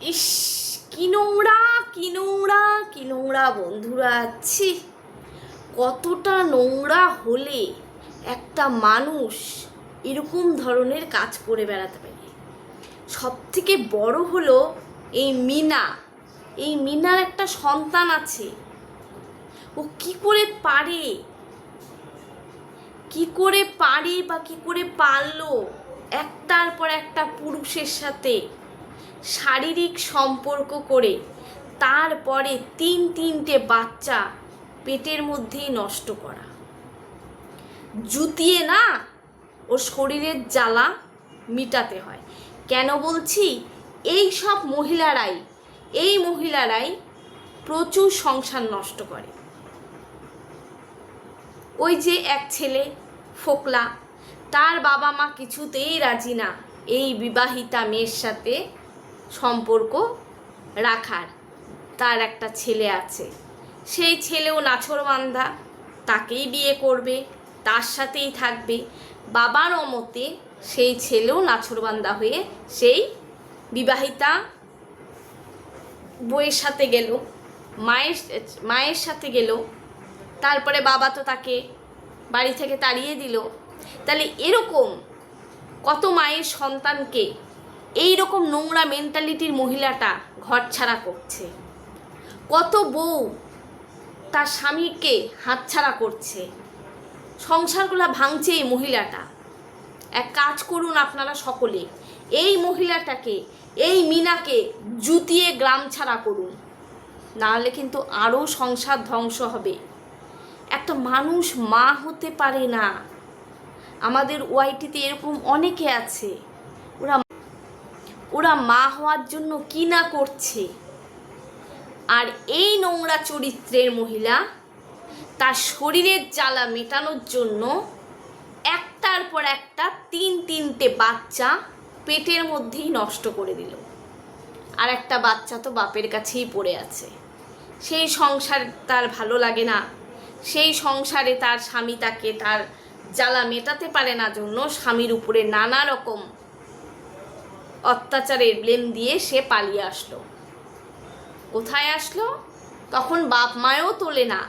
ইস, কি নোংরা কি নোংরা কি নোংরা বন্ধুরা, ছি। কতটা নোংরা হলে একটা মানুষ এরকম ধরনের কাজ করে বেড়াতে পারে। সব থেকে বড় হলো এই মিনা। এই মিনার একটা সন্তান আছে। ও কি করে পারে? কি করে পারে বা কি করে পারল? একটার পর একটা পুরুষের সাথে শারীরিক সম্পর্ক করে তারপরে তিন তিনটে বাচ্চা পেটের মধ্যেই নষ্ট করা। জুতিয়ে না ও শরীরের জ্বালা মিটাতে হয়। কেন বলছি? এই সব মহিলারাই, এই মহিলারাই প্রচুর সংসার নষ্ট করে। ওই যে এক ছেলে ফোকলা, তার বাবা মা কিছুতেই রাজি না এই বিবাহিতা মেয়ের সাথে সম্পর্ক রাখার তার একটা ছেলে আছে। সেই ছেলেও নাছরবান্ধা তাকেই বিয়ে করবে, তার সাথেই থাকবে। বাবার অমতে সেই ছেলেও নাছরবান্ধা হয়ে সেই বিবাহিতা বইয়ের সাথে গেল, মায়ের মায়ের সাথে গেল। তারপরে বাবা তো তাকে বাড়ি থেকে তাড়িয়ে দিল। তাহলে এরকম কত মায়ের সন্তানকে এই রকম নোংরা মেন্টালিটির মহিলাটা ঘর ছাড়া করছে। কত বউ তার স্বামীকে হাতছাড়া করছে। সংসারগুলো ভাঙছে এই মহিলাটা। এক কাজ করুন আপনারা সকলে। এই মহিলাটাকে, এই মিনাকে জুতিয়ে গ্রাম ছাড়া করুন। নাহলে কিন্তু আরও সংসার ধ্বংস হবে। একটা মানুষ মা হতে পারে না। আমাদের ওয়াইটিতে এরকম অনেকে আছে। ওরা ওরা মা হওয়ার জন্য কি না করছে? আর এই নোংরা চরিত্রের মহিলা তার শরীরের জ্বালা মেটানোর জন্য একটার পর একটা তিন তিনটে বাচ্চা পেটের মধ্যেই নষ্ট করে দিল। আর একটা বাচ্চা তো বাপের কাছেই পড়ে আছে। সেই সংসার তার ভালো লাগে না। সেই সংসারে তার স্বামী তাকে তার জ্বালা মেটাতে পারে না। জন্য স্বামীর উপরে নানা রকম অত্যাচারের ব্লেম দিয়ে সে পালিয়ে আসলো। কোথায় আসলো? তখন বাপ মায়ও তোলে না।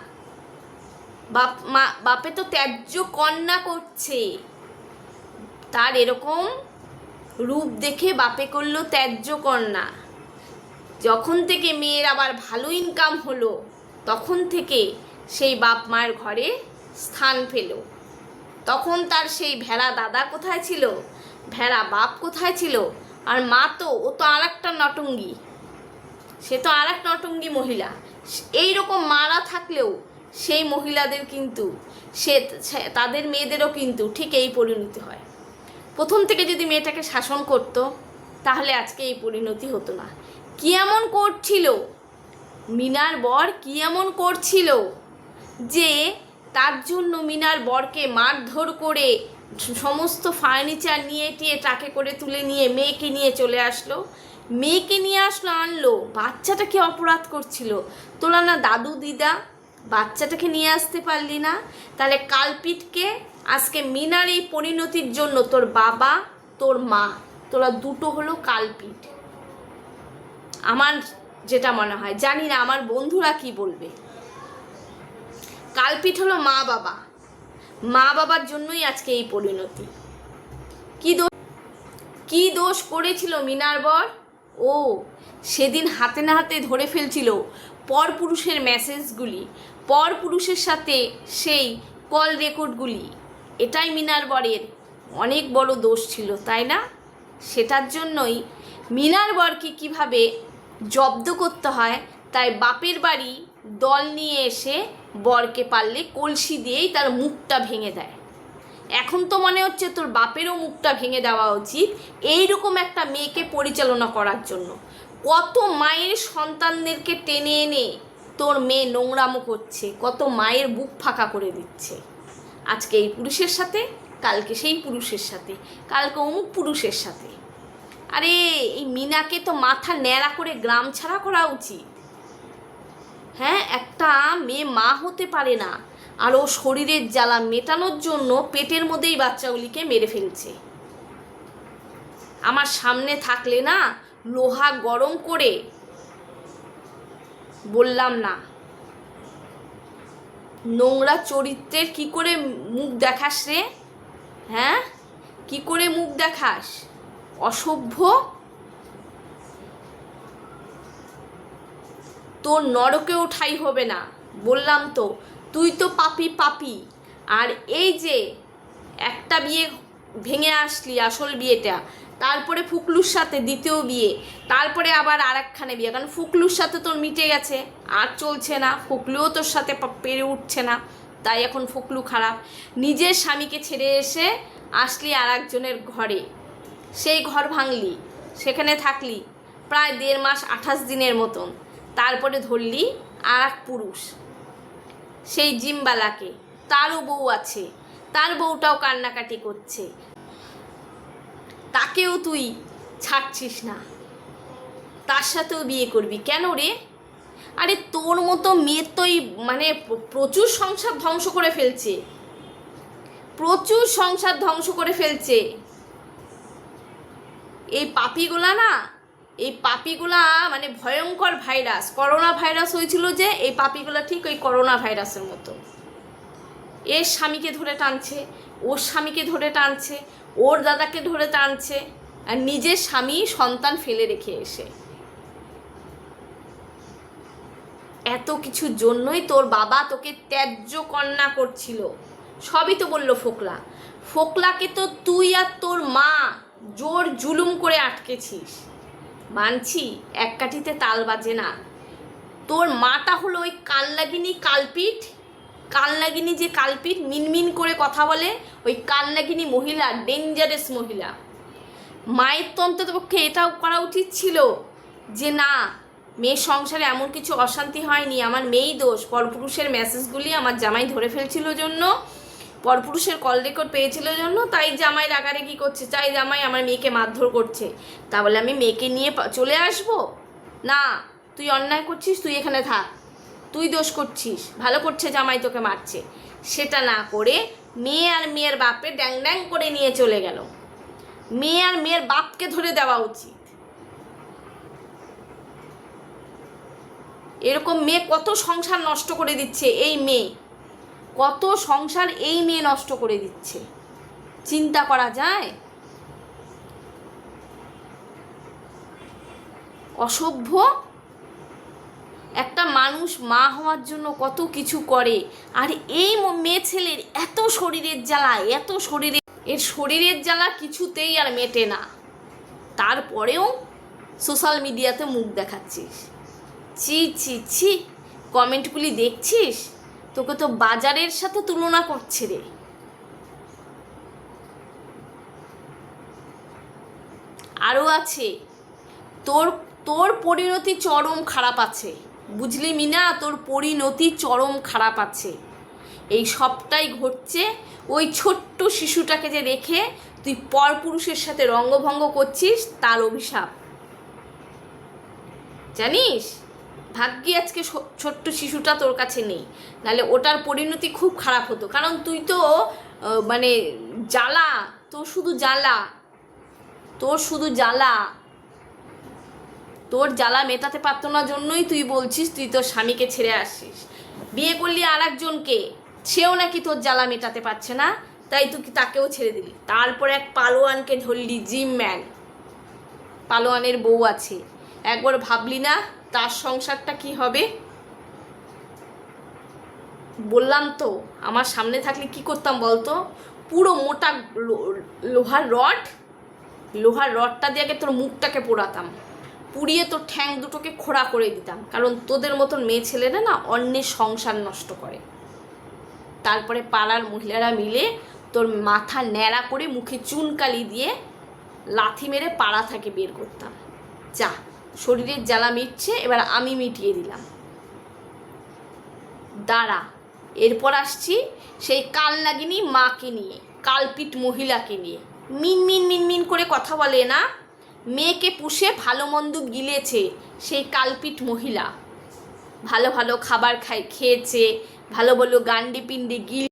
বাপ মা, বাপে তো ত্যায্য কন্যা করছে। তার এরকম রূপ দেখে বাপে করল ত্যায্য কন্যা। যখন থেকে মেয়ের আবার ভালো ইনকাম হলো, তখন থেকে সেই বাপ মায়ের ঘরে স্থান পেল। তখন তার সেই ভেড়া দাদা কোথায় ছিল? ভেড়া বাপ কোথায় ছিল? আর মা তো, ও তো আর একটা নটঙ্গি। সে তো আর এক নটঙ্গি মহিলা। এই রকম মারা থাকলেও সেই মহিলাদের কিন্তু সে তাদের মেয়েদেরও কিন্তু ঠিক এই পরিণতি হয়। প্রথম থেকে যদি মেয়েটাকে শাসন করতো, তাহলে আজকে এই পরিণতি হতো না। কি এমন করছিল? মিনার বর কি এমন করছিল? যে তার জন্য মিনার বরকে মারধর করে সমস্ত ফার্নিচার নিয়ে টিয়ে ট্রাকে করে তুলে নিয়ে মেয়েকে নিয়ে চলে আসলো। মেয়েকে নিয়ে আসলো, আনলো। বাচ্চাটাকে অপরাধ করছিল। তোরা না দাদু দিদা, বাচ্চাটাকে নিয়ে আসতে পারলি না। তাহলে কালপিটকে আজকে মিনার এই পরিণতির জন্য তোর বাবা, তোর মা, তোরা দুটো হলো কালপিট। আমার যেটা মনে হয়, জানি না, আমার বন্ধুরা কি বলবে। কালপিট হলো মা বাবা। মা বাবার জন্যই আজকে এই পরিণতি। কি দোষ কি দোষ করেছিল মিনার বর? ও, সেদিন হাতে না হাতে ধরে ফেলছিল পর পুরুষের মেসেজগুলি পর পুরুষের সাথে সেই কল রেকর্ডগুলি। এটাই মিনার বরের অনেক বড় দোষ ছিল, তাই না? সেটার জন্যই মিনার বরকে কীভাবে জব্দ করতে হয়, তাই বাপের বাড়ি দল নিয়ে এসে বরকে পারলে কলসি দিয়েই তার মুখটা ভেঙে দেয়। এখন তো মনে হচ্ছে তোর বাপেরও মুখটা ভেঙে দেওয়া উচিত এইরকম একটা মেয়েকে পরিচালনা করার জন্য। কত মায়ের সন্তানদেরকে টেনে এনে তোর মেয়ে নোংরামো করছে, কত মায়ের বুক ফাঁকা করে দিচ্ছে। আজকে এই পুরুষের সাথে, কালকে সেই পুরুষের সাথে, কালকে অমুক পুরুষের সাথে। আরে, এই মিনাকে তো মাথা ন্যাড়া করে গ্রাম ছাড়া করা উচিত। হ্যাঁ একটা মেয়ে মা হতে পারে না। আর ও শরীরের জ্বালা মেটানোর জন্য পেটের মধ্যেই বাচ্চাগুলিকে মেরে ফেলছে। আমার সামনে থাকলে না লোহা গরম করে বললাম না। নোংরা চরিত্রের কি করে মুখ দেখাস রে? হ্যাঁ? কি করে মুখ দেখাস? অসভ্য? তোর নরকে ওঠাই হবে না। বললাম তো, তুই তো পাপি পাপি। আর এই যে একটা বিয়ে ভেঙে আসলি আসল বিয়েটা, তারপরে ফুকলুর সাথে দ্বিতীয় বিয়ে, তারপরে আবার আর একখানে বিয়ে, কারণ ফুকলুর সাথে তোর মিটে গেছে, আর চলছে না, ফুকলুও তোর সাথে পেরে উঠছে না, তাই এখন ফুকলু খারাপ। নিজের স্বামীকে ছেড়ে এসে আসলি আর একজনের ঘরে। সেই ঘর ভাঙলি, সেখানে থাকলি, প্রায় দেড় মাস আঠাশ দিনের মতন। তারপরে ধরলি আর এক পুরুষ, সেই জিমবালাকে। তারও বউ আছে, তার বউটাও কান্নাকাটি করছে। তাকেও তুই ছাড়ছিস না। তার সাথেও বিয়ে করবি কেন রে? আরে তোর মতো মেয়ের তো এই মানে প্রচুর সংসার ধ্বংস করে ফেলছে। প্রচুর সংসার ধ্বংস করে ফেলছে। এই পাপিগুলা না এই পাপিগুলা মানে ভয়ঙ্কর ভাইরাস, করোনা ভাইরাস হয়েছিল যে এই পাপিগুলা ঠিক ওই করোনা ভাইরাসের মতো। এর স্বামীকে ধরে টানছে, ওর স্বামীকে ধরে টানছে, ওর দাদাকে ধরে টানছে, আর নিজের স্বামী সন্তান ফেলে রেখে এসে। এত কিছুর জন্যই তোর বাবা তোকে ত্যায্য কন্যা করছিল। সবই তো বলল ফোকলা। ফোকলাকে তো তুই আর তোর মা জোর জুলুম করে আটকেছিস। মানছি, এক কাঠিতে তাল বাজে না। তোর মাটা হলো ওই কালনাগিনী কালপিঠ? কালনাগিনী যে কালপিঠ মিনমিন করে কথা বলে, ওই কালনাগিনী মহিলা ডেঞ্জারাস মহিলা। মায়ের তো পক্ষে এটাও করা উচিত ছিল যে, না, মেয়ের সংসারে এমন কিছু অশান্তি হয়নি, আমার মেয়েই দোষ। পরপুরুষের মেসেজগুলি আমার জামাই ধরে ফেলছিল জন্য। পরপুরুষের কল রেকর্ড পেয়েছিল জন্য, তাই জামাই রাগারাগি করছে? তাই জামাই আমার মেয়েকে মারধর করছে। তা বলে আমি মেয়েকে নিয়ে চলে আসব? না, তুই অন্যায় করছিস, তুই এখানে থাক। তুই দোষ করছিস। ভালো করছে জামাই তোকে মারছে। সেটা না করে মেয়ে আর মেয়ের বাপে ড্যাং ড্যাং করে নিয়ে চলে গেল। মেয়ে আর মেয়ের বাপকে ধরে দেওয়া উচিত। এরকম মেয়ে কত সংসার নষ্ট করে দিচ্ছে এই মেয়ে। কত সংসার এই মেয়ে নষ্ট করে দিচ্ছে। চিন্তা করা যায়? অসভ্য? একটা মানুষ মা হওয়ার জন্য কত কিছু করে, আর এই মেয়ে ছেলের এত শরীরের জ্বালা, এত শরীরে এর শরীরের জ্বালা কিছুতেই আর মেটে না। তারপরেও সোশ্যাল মিডিয়াতে মুখ দেখাচ্ছিস। ছি ছি ছি, কমেন্টগুলি দেখছিস? তোকে তো বাজারের সাথে তুলনা করছে রে। আরও আছে। তোর তোর পরিণতি চরম খারাপ আছে। বুঝলি মিনা? তোর পরিণতি চরম খারাপ আছে। এই সবটাই ঘটছে ওই ছোট্ট শিশুটাকে যে রেখে তুই পরপুরুষের সাথে রঙ্গভঙ্গ করছিস, তার অভিশাপ। জানিস? ভাগ্যি আজকে ছোট্ট শিশুটা তোর কাছে নেই। নাহলে ওটার পরিণতি খুব খারাপ হতো। কারণ তুই তো মানে জ্বালা, তোর শুধু জ্বালা। তোর শুধু জ্বালা। তোর জ্বালা মেটাতে পারতো না জন্যই তুই বলছিস তুই তোর স্বামীকে ছেড়ে আসিস। বিয়ে করলি আর একজনকে সেও নাকি তোর জ্বালা মেটাতে পারছে না, তাই তুই তাকেও ছেড়ে দিলি? তারপরে এক পালোয়ানকে ধরলি, জিম ম্যান। পালোয়ানের বউ আছে। একবার ভাবলি না তার সংসারটা কি হবে? বললাম তো, আমার সামনে থাকলে কি করতাম বলতো? পুরো মোটা লোহার রড, লোহার রডটা দিয়ে আগে তোর মুখটাকে পোড়াতাম। পুড়িয়ে তোর ঠ্যাং দুটোকে খোড়া করে দিতাম। কারণ তোদের মতন মেয়ে ছেলেরা না অন্যের সংসার নষ্ট করে। তারপরে পাড়ার মহিলারা মিলে তোর মাথা ন্যাড়া করে মুখে চুনকালি দিয়ে লাথি মেরে পাড়া থেকে বের করতাম। যা। শরীরের জ্বালা মিটছে, এবার আমি মিটিয়ে দিলাম। দাঁড়া, এরপর আসছি সেই কালনাগিনী মাকে নিয়ে কালপিট মহিলাকে নিয়ে। মিন মিন মিন মিন করে কথা বলে না, মেয়েকে পুষে ভালো মন্দ গিলেছে সেই কালপিট মহিলা। ভালো ভালো খাবার খাই খেয়েছে, ভালো ভালো গান্ডি পিন্ডি গিল